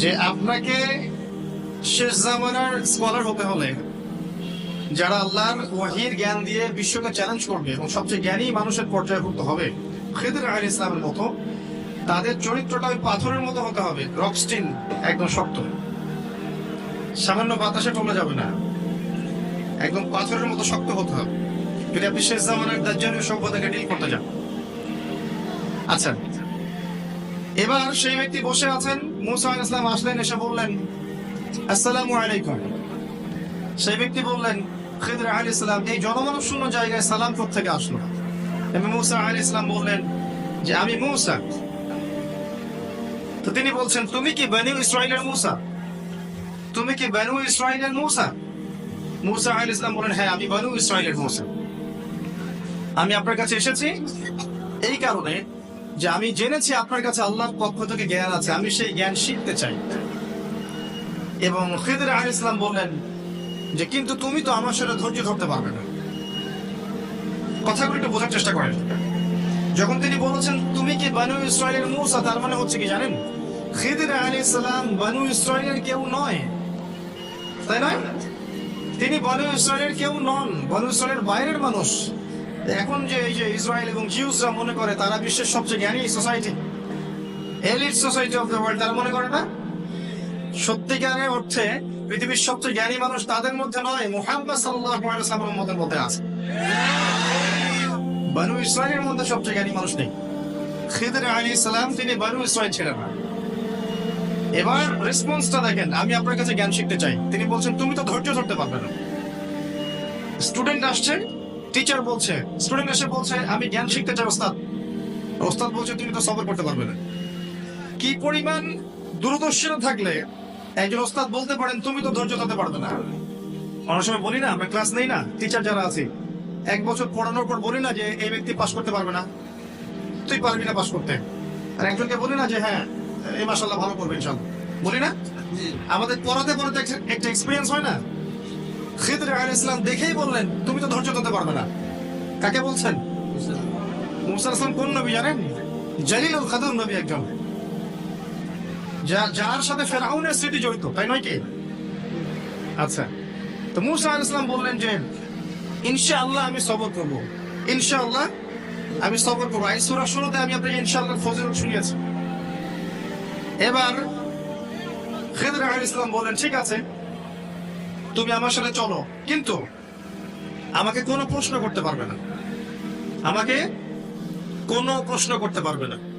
যে আপনাকে শেষ জামানার স্কলার হতে হলে, যারা আল্লাহর ওয়াহির জ্ঞান দিয়ে বিশ্বকে চ্যালেঞ্জ করবে এবং সবচেয়ে জ্ঞানী মানুষের পর্যায়ভুক্ত হবে খেদের আল ইসলামের মতো, তাদের চরিত্রটা ওই পাথরের মতো হতে হবে রকস্টিন একদম শক্ত। সামান্য বাতাসে টলে যাবে না। একদম পাথরের মতো শক্ত হতে হবে। যদি আপনি শেষ জামানার দাজ্জালীয় সভ্যতাকে ডিল করতে যান। আচ্ছা এবার সেই ব্যক্তি বসে আছেন মুসা ইসলাম আসলেন, এসে বললেন, আসসালামু আলাইকুম। সেই ব্যক্তি বললেন, খিদর আলী ইসলাম এই জনমানব শূন্য জায়গায় সালাম থেকে আসলো? এবং মুসা আলী ইসলাম বললেন, যে আমি মুসা। তো তিনি বলছেন, তুমি কি বেনু ইসরায়েলের মুসা? তুমি কি বেনু ইসরায়েলের মুসা? মুসা আলী ইসলাম বলেন হ্যাঁ আমি বেনু ইসরায়েলের মুসা। আমি আপনার কাছে এসেছি এই কারণে যে আমি জেনেছি আপনার কাছে আল্লাহর পক্ষ থেকে জ্ঞান আছে, আমি সেই জ্ঞান শিখতে চাই। এবং খিদর আলী ইসলাম বললেন যে, কিন্তু তুমি তো আমার সাথে ধৈর্য ধরতে পারবে না। কথাগুলো একটু বোঝার চেষ্টা করেন। যখন তিনি বলেছেন, তুমি কি বানু ইসরায়েলের মুসা? তার মানে হচ্ছে কি জানেন? খিদর আলী ইসলাম বানু ইসরায়েলের কেউ নয়। তাই নয়? তিনি বানু ইসরায়েলের কেউ নন, বানু ইসরায়েলের বাইরের মানুষ। এখন যে এই যে ইসরায়েল এবং জিউসরা মনে করে, তারা বিশ্বের সবচেয়ে জ্ঞানী society elite society of the world তারা মনে করে না? সত্যিকারের অর্থে পৃথিবীর সবচেয়ে জ্ঞানী মানুষ তাদের মধ্যে নয়, মোহাম্মদ সাল্লাল্লাহু আলাইহি ওয়াসাল্লামের মধ্যে আছে। বানু ইসরায়েলের মধ্যে সবচেয়ে জ্ঞানী মানুষ নেই। খিদর আলাইহিস সালাম, তিনি বানু ইসরায়েল ছিলেন না এবার রেসপন্সটা দেখেন, আমি আপনার কাছে জ্ঞান শিখতে চাই। তিনি বলছেন, তুমি তো ধৈর্য ধরতে পারবে না। স্টুডেন্ট আসছে টিচার বলছে স্টুডেন্ট এসে বলছে আমি জ্ঞান শিখতে চাই ওস্তাদ। ওস্তাদ বলছে তুমি তো সফর করতে পারবে না। কি পরিমাণ দূরদর্শিতা থাকলে একজন ওস্তাদ বলতে পারেন তুমি তো ধৈর্য ধরতে পারবে না। অনেক সময় বলি না আমরা ক্লাস নেই না টিচার যারা আছি এক বছর পড়ানোর পর বলি না যে এই ব্যক্তি পাশ করতে পারবে না। তুই পারবি না পাশ করতে। আর একজনকে বলি না যে হ্যাঁ এই মাসাল্লাহ ভালো করবে ইনশাল্লাহ বলি না? আমাদের পড়াতে পড়াতে একটা এক্সপিরিয়েন্স হয় না? খিদর আলাইহিস ইসলাম দেখেই বললেন, তুমি তো ধৈর্য ধরতে পারবে না। কাকে বলছেন? মুসা আসলাম কোন নবী জানেন? জালিল খাদুর নবী একজন। যার সাথে ফেরাউনের স্মৃতি জড়িত, তাই নয় কি? আচ্ছা তো মুসা আলাইহিস ইসলাম বললেন যে, ইনশাআল্লাহ আমি সবর করব। ইনশাআল্লাহ আমি সবর করব। এই সূরা শুরুতে আমি আপনাকে ইনশাআল্লাহ ফজিলত শুনিয়েছি। এবার খিদর ইসলাম বললেন, ঠিক আছে তুমি আমার সাথে চলো। কিন্তু আমাকে কোনো প্রশ্ন করতে পারবে না। আমাকে কোনো প্রশ্ন করতে পারবে না।